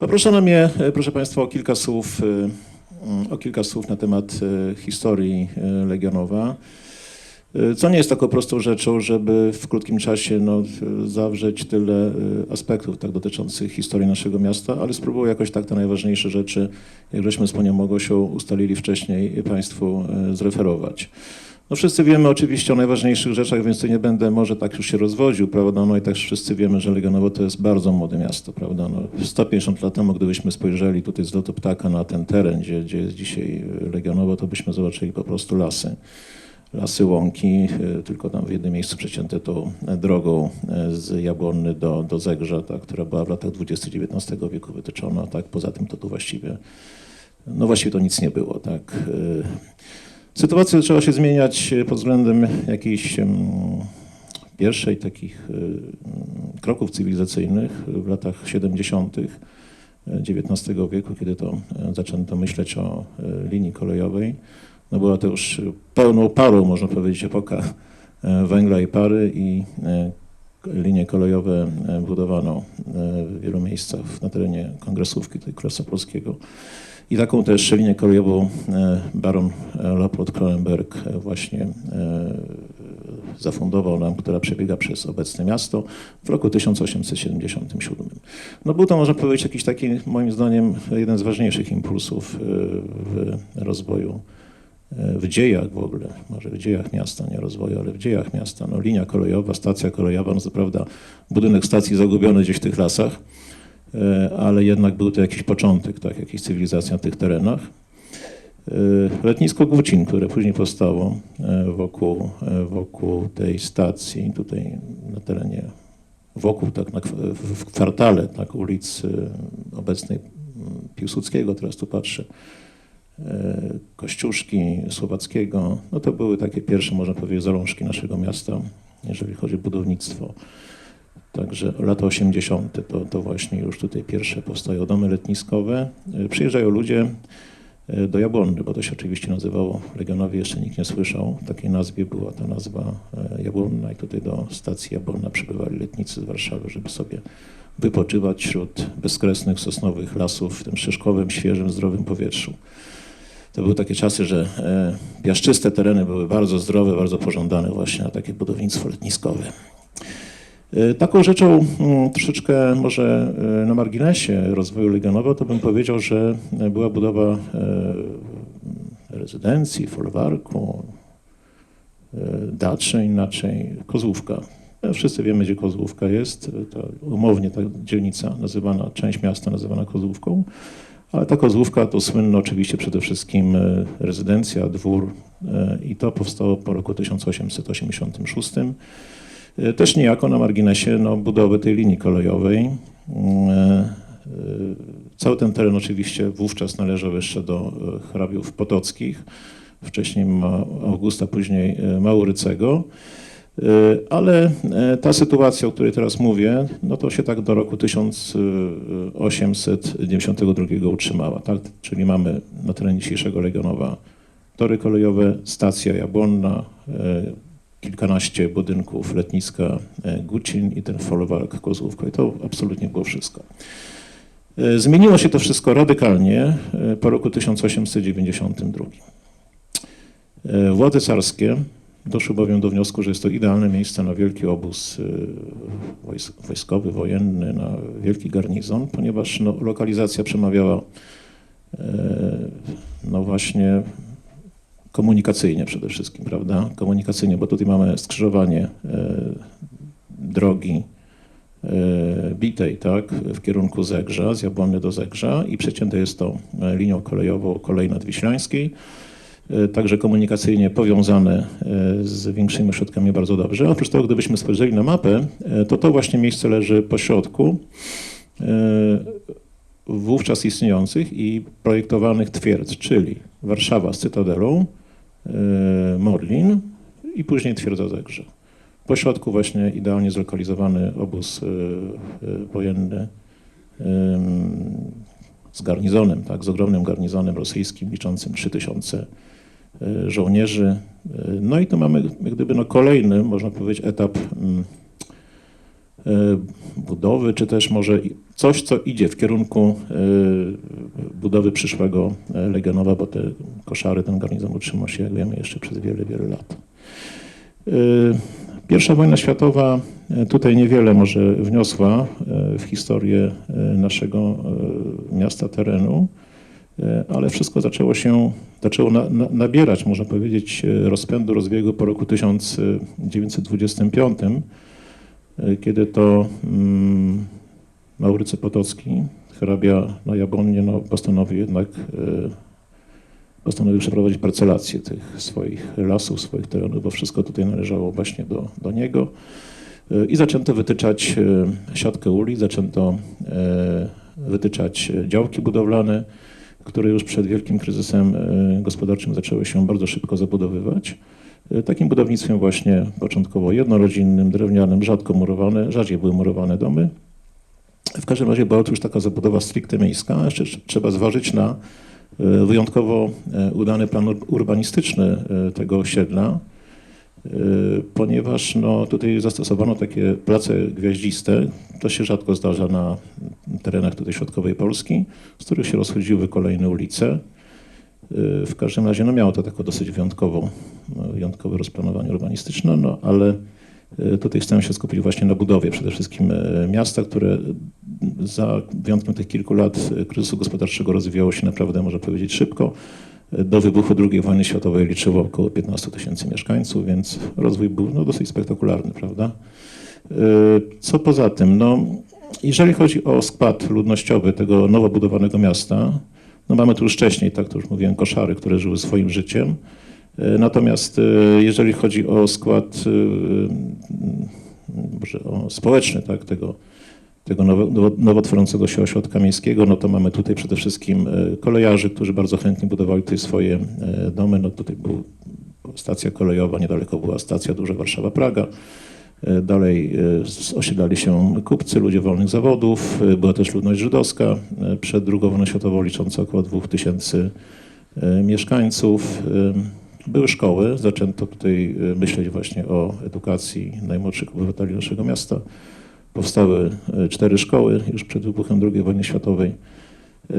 Poproszono mnie, e, proszę Państwa, o kilka słów, e, mm, o kilka słów na temat e, historii Legionowa. Co nie jest taką prostą rzeczą, żeby w krótkim czasie no, zawrzeć tyle aspektów tak dotyczących historii naszego miasta, ale spróbuję jakoś tak te najważniejsze rzeczy, jak żeśmy z panią Mogosią ustalili wcześniej, Państwu zreferować. No wszyscy wiemy oczywiście o najważniejszych rzeczach, więc tu nie będę może tak już się rozwodził, prawda? No i tak wszyscy wiemy, że Legionowo to jest bardzo młode miasto, prawda? No 150 lat temu, gdybyśmy spojrzeli tutaj z lotu ptaka na ten teren, gdzie, gdzie jest dzisiaj Legionowo, to byśmy zobaczyli po prostu lasy. Lasy łąki, y, tylko tam w jednym miejscu przecięte tą drogą y, z Jabłonny do, do Zegrza, ta, która była w latach 20-XIX wieku wytyczona, tak? Poza tym to tu właściwie, no właściwie to nic nie było, tak? Sytuacja zaczęła się zmieniać e, pod względem jakiejś em, pierwszej takich e, kroków cywilizacyjnych w latach 70. XIX wieku, kiedy to e, zaczęto myśleć o e, linii kolejowej. No była to już pełną parą, można powiedzieć, epoka e, węgla i pary i e, linie kolejowe e, budowano e, w wielu miejscach na terenie Kongresówki, tutaj Królestwa Polskiego. I taką też linię kolejową e, baron e, Leopold Kronenberg e, właśnie zafundował nam, która przebiega przez obecne miasto w roku 1877. No był to, można powiedzieć, jakiś taki, moim zdaniem, jeden z ważniejszych impulsów w rozwoju, w dziejach w ogóle, może w dziejach miasta, nie rozwoju, ale w dziejach miasta. No, linia kolejowa, stacja kolejowa, no co prawda budynek stacji zagubiony gdzieś w tych lasach, ale jednak był to jakiś początek, tak, jakiejś cywilizacji na tych terenach. E, Letnisko Gwócin, które później powstało e, wokół, e, wokół tej stacji, tutaj na terenie, wokół, tak, na, w kwartale tak, ulic e, obecnej Piłsudskiego, teraz tu patrzę, e, Kościuszki, Słowackiego, no to były takie pierwsze, można powiedzieć, zalążki naszego miasta, jeżeli chodzi o budownictwo. Także lata 80. To, to właśnie już tutaj pierwsze powstają domy letniskowe. E, Przyjeżdżają ludzie e, do Jabłonny, bo to się oczywiście nazywało Legionowie, jeszcze nikt nie słyszał. Takiej nazwie była ta nazwa e, Jabłonna i tutaj do stacji Jabłonna przybywali letnicy z Warszawy, żeby sobie wypoczywać wśród bezkresnych sosnowych lasów w tym szyszkowym, świeżym, zdrowym powietrzu. To były takie czasy, że piaszczyste tereny były bardzo zdrowe, bardzo pożądane właśnie na takie budownictwo letniskowe. E, Taką rzeczą mm, troszeczkę może e, na marginesie rozwoju Legionowa, to bym powiedział, że była budowa e, rezydencji, folwarku, daczy, inaczej Kozłówka. E, Wszyscy wiemy, gdzie Kozłówka jest. To umownie ta dzielnica nazywana, część miasta nazywana Kozłówką. Ale ta Kozłówka to słynna oczywiście przede wszystkim rezydencja, dwór i to powstało po roku 1886. E, Też niejako na marginesie no, budowy tej linii kolejowej. Mm, e, Cały ten teren oczywiście wówczas należał jeszcze do e, hrabiów potockich, wcześniej Augusta, później Maurycego. Ale ta sytuacja, o której teraz mówię, no to się tak do roku 1892 utrzymała. Tak? Czyli mamy na terenie dzisiejszego Legionowa tory kolejowe, stacja Jabłonna, kilkanaście budynków letniska e, Gucin i ten folwark Kozłówka. I to absolutnie było wszystko. E, Zmieniło się to wszystko radykalnie e, po roku 1892. E, Władze carskie doszły bowiem do wniosku, że jest to idealne miejsce na wielki obóz wojs- wojskowy, wojenny, na wielki garnizon, ponieważ no, lokalizacja przemawiała no właśnie komunikacyjnie przede wszystkim, prawda? Komunikacyjnie, bo tutaj mamy skrzyżowanie e, drogi e, bitej, tak, w kierunku Zegrza, z Jabłony do Zegrza i przecięte jest to e, linią kolejową kolei nadwiślańskiej. Także komunikacyjnie powiązane z większymi ośrodkami bardzo dobrze. Oprócz tego, gdybyśmy spojrzeli na mapę, to to właśnie miejsce leży po środku wówczas istniejących i projektowanych twierdz, czyli Warszawa z Cytadelą, e, Modlin i później twierdza Zegrze. Po środku właśnie idealnie zlokalizowany obóz e, e, wojenny z garnizonem, tak, z ogromnym garnizonem rosyjskim liczącym 3000 e, żołnierzy. No i tu mamy jak gdyby no kolejny, można powiedzieć, etap mm, budowy, czy też może coś, co idzie w kierunku y, budowy przyszłego e, Legionowa, bo te koszary, ten garnizon utrzymał się, jak wiemy, jeszcze przez wiele, wiele lat. Y, Pierwsza wojna światowa e, tutaj niewiele może wniosła e, w historię naszego miasta, terenu, ale wszystko zaczęło się, zaczęło na, na, nabierać, można powiedzieć, rozpędu, rozbiegu po roku 1925, e, kiedy to mm, Maurycy Potocki, hrabia na Jabłonnie, no, postanowił jednak e, postanowił przeprowadzić parcelację tych swoich lasów, swoich terenów, bo wszystko tutaj należało właśnie do, do niego. E, I zaczęto wytyczać e, siatkę ulic, zaczęto wytyczać działki budowlane, które już przed wielkim kryzysem gospodarczym zaczęły się bardzo szybko zabudowywać. Takim budownictwem właśnie początkowo jednorodzinnym, drewnianym, rzadko murowane, rzadziej były murowane domy. W każdym razie była to już taka zabudowa stricte miejska. Jeszcze trzeba zważyć na e, wyjątkowo e, udany plan ur- urbanistyczny e, tego osiedla, ponieważ no, tutaj zastosowano takie place gwiaździste. To się rzadko zdarza na terenach tutaj środkowej Polski, z których się rozchodziły kolejne ulice. W każdym razie no, miało to takie dosyć wyjątkowo, wyjątkowe rozplanowanie urbanistyczne, no, ale tutaj chcemy się skupić właśnie na budowie przede wszystkim e, miasta, które za wyjątkiem tych kilku lat e, kryzysu gospodarczego rozwijało się naprawdę, można powiedzieć, szybko. E, Do wybuchu II wojny światowej liczyło około 15 tysięcy mieszkańców, więc rozwój był no, dosyć spektakularny, prawda? E, Co poza tym? No, jeżeli chodzi o skład ludnościowy tego nowo budowanego miasta, no mamy tu już wcześniej, tak to już mówiłem, koszary, które żyły swoim życiem. E, Natomiast e, jeżeli chodzi o skład e, może o społeczny tak, tego, tego nowo, nowo- tworzącego się ośrodka miejskiego, no to mamy tutaj przede wszystkim kolejarzy, którzy bardzo chętnie budowali tutaj swoje domy. No tutaj była stacja kolejowa, niedaleko była stacja Duża Warszawa-Praga. Dalej osiedlali się kupcy, ludzie wolnych zawodów. Była też ludność żydowska przed II wojną światową licząca około 2000 e, mieszkańców. Były szkoły, zaczęto tutaj e, myśleć właśnie o edukacji najmłodszych obywateli naszego miasta. Powstały e, cztery szkoły już przed wybuchem II wojny światowej. E,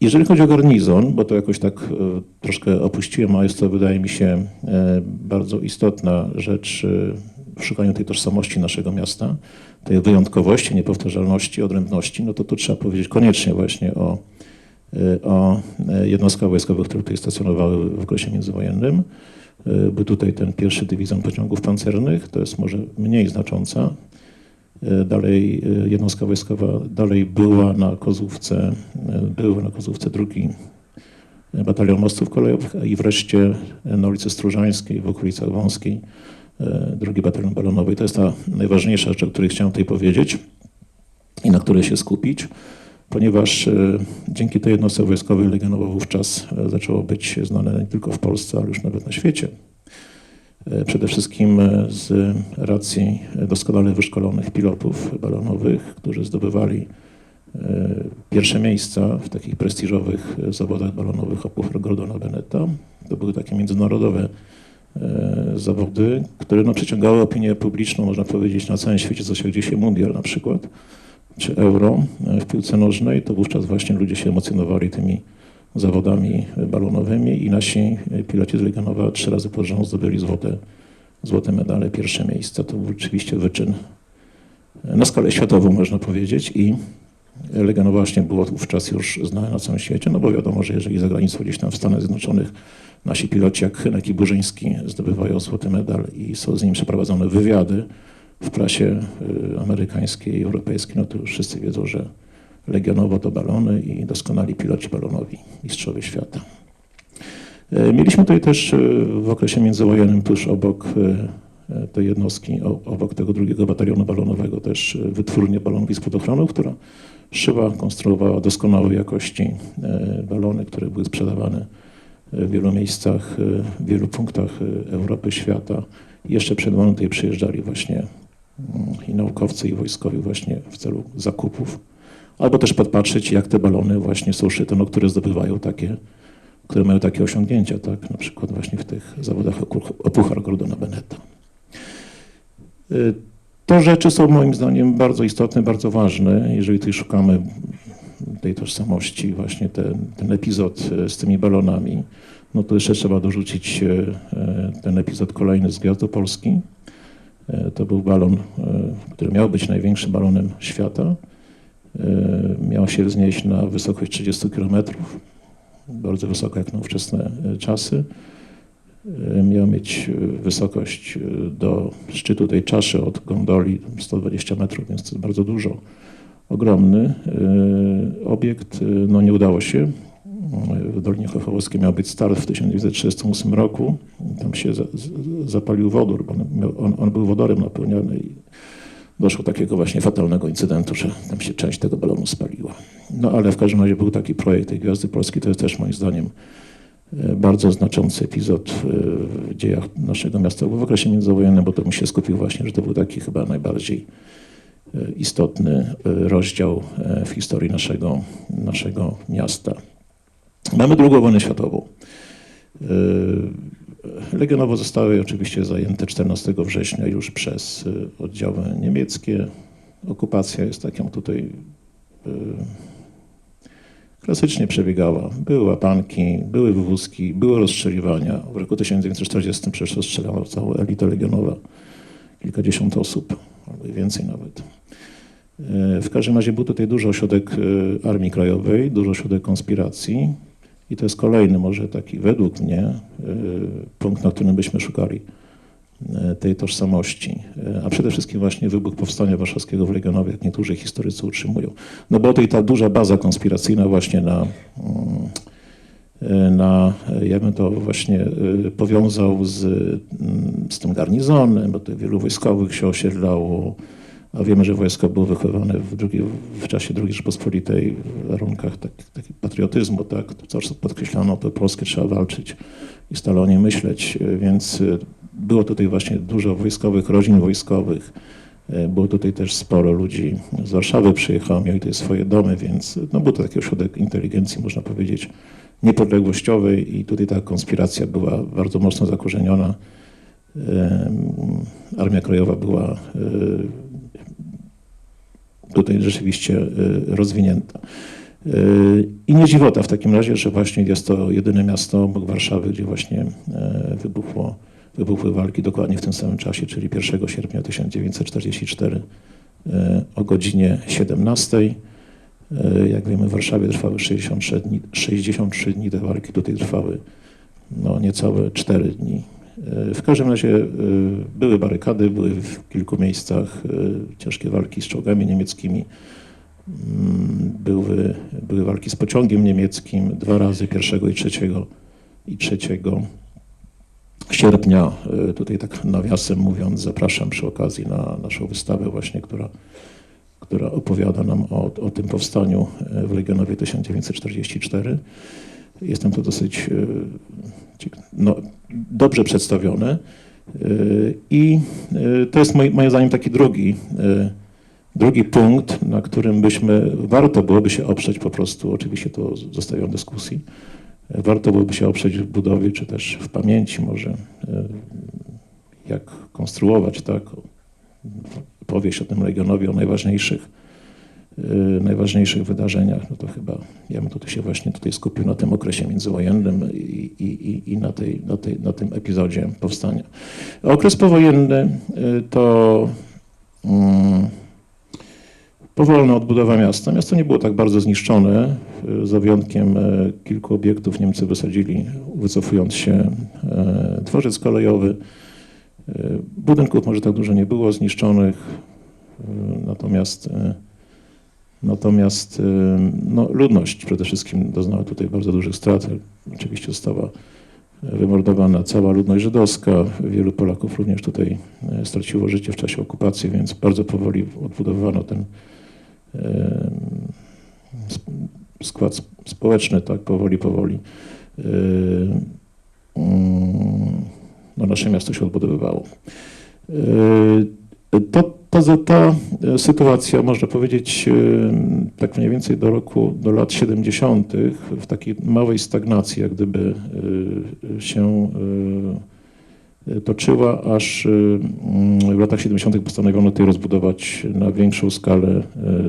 Jeżeli chodzi o garnizon, bo to jakoś tak troszkę opuściłem, a jest to wydaje mi się bardzo istotna rzecz w szukaniu tej tożsamości naszego miasta, tej wyjątkowości, niepowtarzalności, odrębności, no to tu trzeba powiedzieć koniecznie właśnie o, o e, jednostkach wojskowych, które tutaj stacjonowały w okresie międzywojennym. E, Był tutaj ten pierwszy dywizjon pociągów pancernych, to jest może mniej znacząca. Dalej jednostka wojskowa dalej była na Kozłówce, był na Kozłówce drugi batalion mostów kolejowych, i wreszcie na ulicy Stróżańskiej w okolicach Wąskiej drugi batalion balonowy. To jest ta najważniejsza rzecz, o której chciałem tutaj powiedzieć i na której się skupić, ponieważ e, dzięki tej jednostce wojskowej Legionowo wówczas e, zaczęło być znane nie tylko w Polsce, ale już nawet na świecie. E, Przede wszystkim z racji doskonale wyszkolonych pilotów balonowych, którzy zdobywali pierwsze miejsca w takich prestiżowych zawodach balonowych Opuchar Gordona Beneta. To były takie międzynarodowe zawody, które no, przyciągały opinię publiczną, można powiedzieć, na całym świecie, co się gdzieś się mundial na przykład, euro e, w piłce nożnej, to wówczas właśnie ludzie się emocjonowali tymi zawodami balonowymi i nasi piloci z Legionowa trzy razy pod rząd zdobyli złote, złote medale, pierwsze miejsca. To był rzeczywiście wyczyn na skalę światową, można powiedzieć i Legionowa właśnie było wówczas już znane na całym świecie, no bo wiadomo, że jeżeli za granicą gdzieś tam w Stanach Zjednoczonych nasi piloci jak Henek i Burzyński zdobywają złoty medal i są z nim przeprowadzone wywiady w prasie y, amerykańskiej i europejskiej, no to już wszyscy wiedzą, że Legionowo to balony i doskonali piloci balonowi, mistrzowie świata. E, Mieliśmy tutaj też e, w okresie międzywojennym tuż obok tej jednostki, obok tego drugiego batalionu balonowego też wytwórnię balonów i spadochronów, która szyła, konstruowała doskonałej jakości balony, które były sprzedawane w wielu miejscach, w wielu punktach Europy, świata. Jeszcze przed wojną tutaj przyjeżdżali właśnie i naukowcy, i wojskowi właśnie w celu zakupów. Albo też podpatrzeć, jak te balony właśnie są szyte, no, które zdobywają takie, które mają takie osiągnięcia, tak? Na przykład właśnie w tych zawodach o Gordona Beneta. Y, To rzeczy są moim zdaniem bardzo istotne, bardzo ważne, jeżeli tutaj szukamy tej tożsamości, właśnie ten, ten epizod e, z tymi balonami. No to jeszcze trzeba dorzucić e, ten epizod kolejny z Gwiazdy Polski. E, To był balon, e, który miał być największym balonem świata. E, Miał się wznieść na wysokość 30 km, bardzo wysoko jak na ówczesne czasy. Miał mieć wysokość do szczytu tej czaszy od gondoli 120 metrów, więc to jest bardzo dużo. Ogromny obiekt, no nie udało się. W Dolinie Chochołowskiej miał być start w 1938 roku. Tam się zapalił wodór, bo on, miał, on, on był wodorem napełniony i doszło do takiego właśnie fatalnego incydentu, że tam się część tego balonu spaliła. No ale w każdym razie był taki projekt tej Gwiazdy Polskiej. To jest też moim zdaniem e, bardzo znaczący epizod e, w dziejach naszego miasta w okresie międzywojennym, bo to mi się skupił właśnie, że to był taki chyba najbardziej e, istotny rozdział w historii naszego, naszego miasta. Mamy drugą wojnę światową. Yy, Legionowo zostały oczywiście zajęte 14 września już przez y, oddziały niemieckie. Okupacja jest taką tutaj y, klasycznie przebiegała. Były łapanki, były wywózki, były rozstrzeliwania. W roku 1940 przecież rozstrzelano całą elitę legionowa. Kilkadziesiąt osób, albo i więcej nawet. W każdym razie był tutaj duży ośrodek Armii Krajowej, duży ośrodek konspiracji. I to jest kolejny, może taki według mnie, y, punkt, na którym byśmy szukali y, tej tożsamości. Y, A przede wszystkim właśnie wybuch Powstania Warszawskiego w Legionowie, jak niektórzy historycy utrzymują. No bo tutaj ta duża baza konspiracyjna właśnie na, mm, na ja bym to właśnie powiązał z, mm, z tym garnizonem, bo tutaj wielu wojskowych się osiedlało, a wiemy, że wojsko było wychowane w, drugiej, w czasie II Rzeczypospolitej w warunkach tak, tak, patriotyzmu, tak, cały podkreślano, to Polskę trzeba walczyć i stale o niej myśleć, e, więc e, było tutaj właśnie dużo wojskowych, rodzin wojskowych, e, było tutaj też sporo ludzi z Warszawy przyjechało, mieli tutaj swoje domy, więc no, był to taki ośrodek inteligencji, można powiedzieć, niepodległościowej i tutaj ta konspiracja była bardzo mocno zakorzeniona. Armia Krajowa była e, tutaj rzeczywiście y, rozwinięta. Y, I nie dziwota w takim razie, że właśnie jest to jedyne miasto obok Warszawy, gdzie właśnie e, wybuchło, wybuchły walki dokładnie w tym samym czasie, czyli 1 sierpnia 1944 e, o godzinie 17. E, Jak wiemy, w Warszawie trwały 63 dni, 63 dni te walki, tutaj trwały no, niecałe 4 dni. E, W każdym razie e, były barykady, były w kilku miejscach e, ciężkie walki z czołgami niemieckimi. Mm, Były, były walki z pociągiem niemieckim dwa razy, 1 i 3, i 3 sierpnia. Tutaj tak nawiasem mówiąc, zapraszam przy okazji na naszą wystawę właśnie, która, która opowiada nam o, o tym powstaniu w Legionowie 1944. Jestem to dosyć e, no, dobrze przedstawione. E, I e, to jest moi- moim zdaniem taki drugi, drugi punkt, na którym byśmy, warto byłoby się oprzeć po prostu, oczywiście to zostawiam dyskusji, warto byłoby się oprzeć w budowie, czy też w pamięci może, jak konstruować tak, powieść o tym Legionowie, o najważniejszych najważniejszych wydarzeniach, no to chyba ja bym tutaj się właśnie tutaj skupił na tym okresie międzywojennym i, i, i- na, tej, na, tej, na tym epizodzie powstania. Okres powojenny y, to mm, powolna odbudowa miasta. Miasto nie było tak bardzo zniszczone, y, za wyjątkiem y, kilku obiektów Niemcy wysadzili, wycofując się y, dworzec kolejowy. Y, Budynków może tak dużo nie było zniszczonych, y, natomiast y, Natomiast y, no, ludność przede wszystkim doznała tutaj bardzo dużych strat. Oczywiście została wymordowana cała ludność żydowska. Wielu Polaków również tutaj e, straciło życie w czasie okupacji, więc bardzo powoli odbudowano ten e, skład sp- społeczny, tak powoli, powoli. E, mm, No, nasze miasto się odbudowywało. E, to, to, ta e, sytuacja, można powiedzieć, e, tak mniej więcej do roku, do lat 70. w takiej małej stagnacji, jak gdyby e, się toczyła, aż w latach 70. postanowiono tutaj rozbudować na większą skalę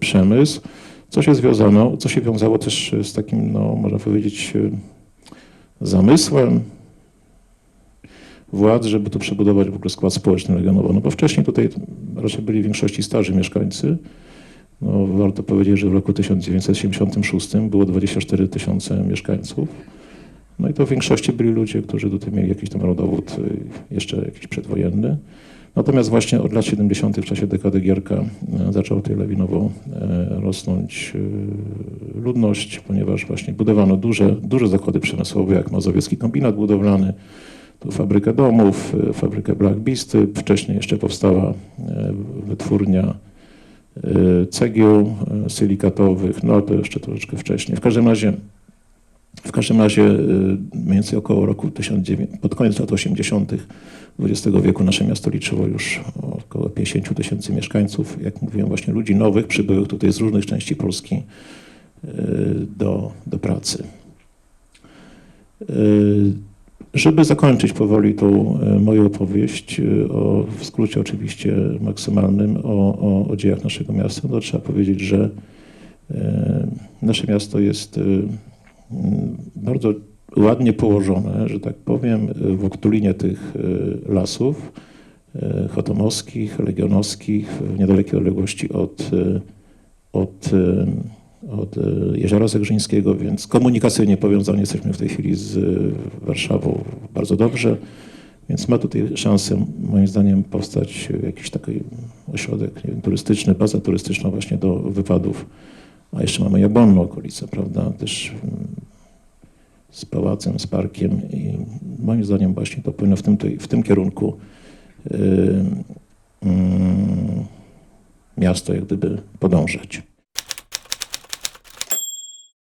przemysł, co się związano, co się wiązało też z takim, no, można powiedzieć, zamysłem władz, żeby tu przebudować w ogóle skład społeczny Legionowa. No bo wcześniej tutaj raczej byli w większości starzy mieszkańcy. No, warto powiedzieć, że w roku 1976 było 24 tysiące mieszkańców. No i to w większości byli ludzie, którzy tutaj mieli jakiś tam rodowód y, jeszcze jakiś przedwojenny. Natomiast właśnie od lat 70. w czasie dekady Gierka y, zaczęło tutaj lawinowo y, rosnąć ludność, ponieważ właśnie budowano duże, duże zakłady przemysłowe, jak Mazowiecki Kombinat Budowlany, tu fabrykę domów, y, fabrykę Black wcześniej jeszcze powstała y, wytwórnia y, cegieł silikatowych, no to jeszcze troszeczkę wcześniej. W każdym razie, w każdym razie mniej więcej około roku 1900, pod koniec lat 80. XX wieku nasze miasto liczyło już około 50 tysięcy mieszkańców, jak mówiłem właśnie ludzi nowych, przybyłych tutaj z różnych części Polski do, do pracy. Żeby zakończyć powoli tą e, moją opowieść, e, o, w skrócie oczywiście maksymalnym, o, o, o dziejach naszego miasta, to trzeba powiedzieć, że e, nasze miasto jest e, m, bardzo ładnie położone, że tak powiem, w oktulinie tych lasów chotomowskich, legionowskich, w niedalekiej odległości od, od od e, Jeziora Zegrzyńskiego, więc komunikacyjnie powiązani jesteśmy w tej chwili z e, Warszawą bardzo dobrze, więc ma tutaj szansę moim zdaniem powstać jakiś taki ośrodek nie wiem, turystyczny, baza turystyczna właśnie do wypadów, a jeszcze mamy Jabłonną okolicę, prawda, też mm, z pałacem, z parkiem i moim zdaniem właśnie to powinno w tym, w tym kierunku yy, mm, miasto jak gdyby podążać.